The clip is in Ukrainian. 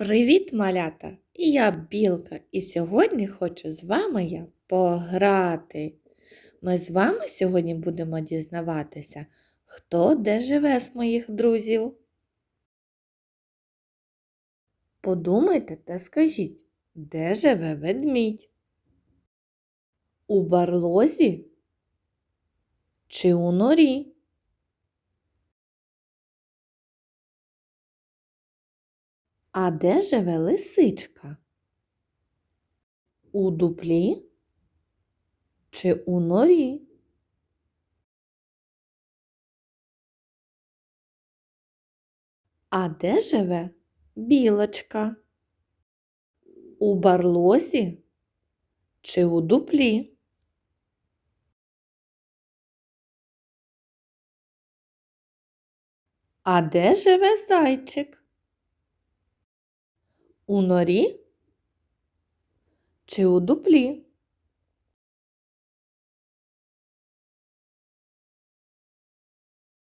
Привіт, малята! Я Білка, і сьогодні хочу з вами я пограти. Ми з вами сьогодні будемо дізнаватися, хто де живе з моїх друзів. Подумайте та скажіть, де живе ведмідь? У барлозі чи у норі? А де живе лисичка? У дуплі чи у норі? А де живе білочка? У барлозі чи у дуплі? А де живе зайчик? У норі чи у дуплі?